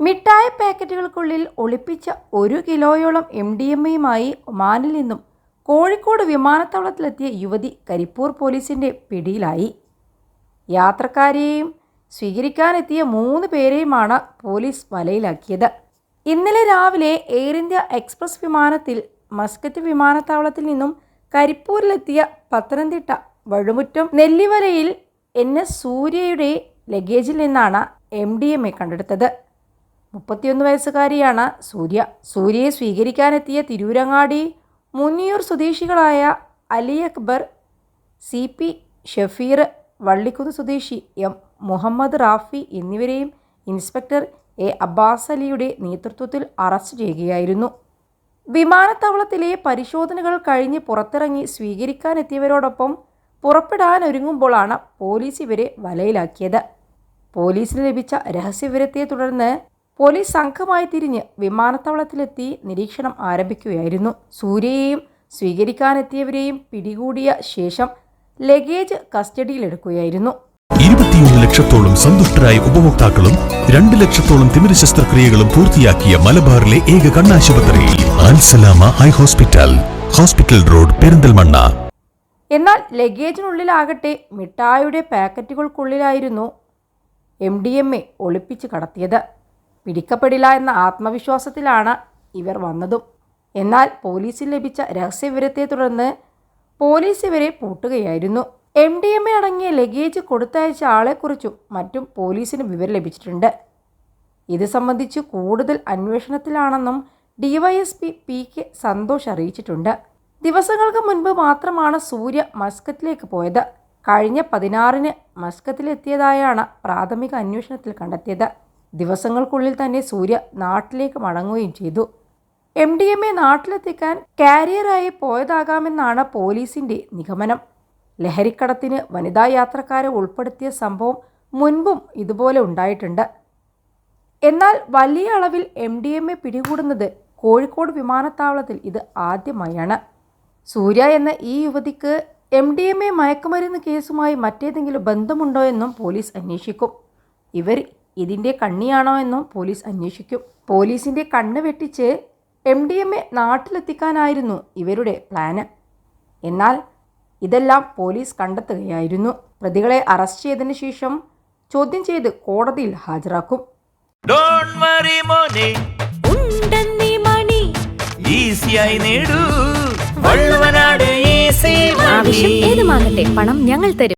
മിഠായി പാക്കറ്റുകൾക്കുള്ളിൽ ഒളിപ്പിച്ച ഒരു കിലോയോളം എം ഡി എം എയുമായി ഒമാനിൽ നിന്നും കോഴിക്കോട് വിമാനത്താവളത്തിലെത്തിയ യുവതി കരിപ്പൂർ പോലീസിന്റെ പിടിയിലായി. യാത്രക്കാരെയും സ്വീകരിക്കാനെത്തിയ മൂന്ന് പേരെയുമാണ് പോലീസ് വലയിലാക്കിയത്. ഇന്നലെ രാവിലെ എയർ ഇന്ത്യ എക്സ്പ്രസ് വിമാനത്തിൽ മസ്കറ്റ് വിമാനത്താവളത്തിൽ നിന്നും കരിപ്പൂരിലെത്തിയ പത്തനംതിട്ട വഴുമുറ്റം നെല്ലിവരയിൽ എൻ എസ് സൂര്യയുടെ ലഗേജിൽ നിന്നാണ് എം ഡി എം എ കണ്ടെടുത്തത്. മുപ്പത്തിയൊന്ന് വയസ്സുകാരിയാണ് സൂര്യ. സൂര്യയെ സ്വീകരിക്കാനെത്തിയ തിരൂരങ്ങാടി മുന്നിയൂർ സ്വദേശികളായ അലി അക്ബർ സി പി ഷഫീർ വള്ളിക്കുന്ന് സ്വദേശി എം മുഹമ്മദ് റാഫി എന്നിവരെയും ഇൻസ്പെക്ടർ എ അബ്ബാസ് അലിയുടെ നേതൃത്വത്തിൽ അറസ്റ്റ് ചെയ്യുകയായിരുന്നു. വിമാനത്താവളത്തിലെ പരിശോധനകൾ കഴിഞ്ഞ് പുറത്തിറങ്ങി സ്വീകരിക്കാനെത്തിയവരോടൊപ്പം പുറപ്പെടാനൊരുങ്ങുമ്പോഴാണ് പോലീസ് ഇവരെ വലയിലാക്കിയത്. പോലീസിന് ലഭിച്ച രഹസ്യവിവരത്തെ തുടർന്ന് പോലീസ് സംഘമായി തിരിഞ്ഞ് വിമാനത്താവളത്തിലെത്തി നിരീക്ഷണം ആരംഭിക്കുകയായിരുന്നു. സൂര്യയെയും സ്വീകരിക്കാനെത്തിയവരെയും പിടികൂടിയ ശേഷം ലഗേജ് കസ്റ്റഡിയിലെടുക്കുകയായിരുന്നു. ഇരുപത്തിയൊന്ന് ലക്ഷത്തോളം സന്തുഷ്ടരായ ഉപഭോക്താക്കളും രണ്ട് ലക്ഷത്തോളം തിമിര ശസ്ത്രക്രിയകളും പൂർത്തിയാക്കിയ മലബാറിലെ ഏക കണ്ണാശുപത്രി Alsalama eye hospital hospital road Perinthalmanna. എന്നാൽ ലഗേജിനുള്ളിലാകട്ടെ മിഠായിയുടെ പാക്കറ്റുകൾക്കുള്ളിലായിരുന്നു എം ഡി എം എ ഒളിപ്പിച്ച് കടത്തിയത്. പിടിക്കപ്പെടില്ല എന്ന ആത്മവിശ്വാസത്തിലാണ് ഇവർ വന്നതും. എന്നാൽ പോലീസിൽ ലഭിച്ച രഹസ്യവിവരത്തെ തുടർന്ന് പോലീസ് ഇവരെ പൂട്ടുകയായിരുന്നു. എം ഡി എം എ അടങ്ങിയ ലഗേജ് കൊടുത്തയച്ച ആളെക്കുറിച്ചും മറ്റും പോലീസിന് വിവരം ലഭിച്ചിട്ടുണ്ട്. ഇത് സംബന്ധിച്ച് കൂടുതൽ അന്വേഷണത്തിലാണെന്നും ഡിവൈഎസ്പി പി കെ സന്തോഷ് അറിയിച്ചിട്ടുണ്ട്. ദിവസങ്ങൾക്ക് മുൻപ് മാത്രമാണ് സൂര്യ മസ്കത്തിലേക്ക് പോയത്. കഴിഞ്ഞ പതിനാറിന് മസ്കത്തിലെത്തിയതായാണ് പ്രാഥമിക അന്വേഷണത്തിൽ കണ്ടെത്തിയത്. ദിവസങ്ങൾക്കുള്ളിൽ തന്നെ സൂര്യ നാട്ടിലേക്ക് മടങ്ങുകയും ചെയ്തു. എം ഡി എം എ നാട്ടിലെത്തിക്കാൻ കാരിയറായി പോയതാകാമെന്നാണ് പോലീസിന്റെ നിഗമനം. ലഹരിക്കടത്തിന് വനിതാ യാത്രക്കാരെ ഉൾപ്പെടുത്തിയ സംഭവം മുൻപും ഇതുപോലെ ഉണ്ടായിട്ടുണ്ട്. എന്നാൽ വലിയ അളവിൽ എം ഡി എം എ പിടികൂടുന്നത് കോഴിക്കോട് വിമാനത്താവളത്തിൽ ഇത് ആദ്യമായാണ്. സൂര്യ എന്ന ഈ യുവതിക്ക് എം ഡി എം എ മയക്കുമരുന്ന് കേസുമായി മറ്റേതെങ്കിലും ബന്ധമുണ്ടോ എന്നും പോലീസ് അന്വേഷിക്കും. ഇവർ ഇതിന്റെ കണ്ണിയാണോ എന്നും പോലീസ് അന്വേഷിക്കും. പോലീസിന്റെ കണ്ണ് വെട്ടിച്ച് എം ഡി എം എ നാട്ടിലെത്തിക്കാനായിരുന്നു ഇവരുടെ പ്ലാന്. എന്നാൽ ഇതെല്ലാം പോലീസ് കണ്ടെത്തുകയായിരുന്നു. പ്രതികളെ അറസ്റ്റ് ചെയ്തതിനു ശേഷം ചോദ്യം ചെയ്ത് കോടതിയിൽ ഹാജരാക്കും. ഡോണ്ട് വറി മോനെ. ഉണ്ടെന്നീ മണി. ഈസിയായി നേടൂ. വള്ളുവനാട് ഈസി ആവശ്യം ഏതുമാകട്ടെ പണം ഞങ്ങൾ തരും.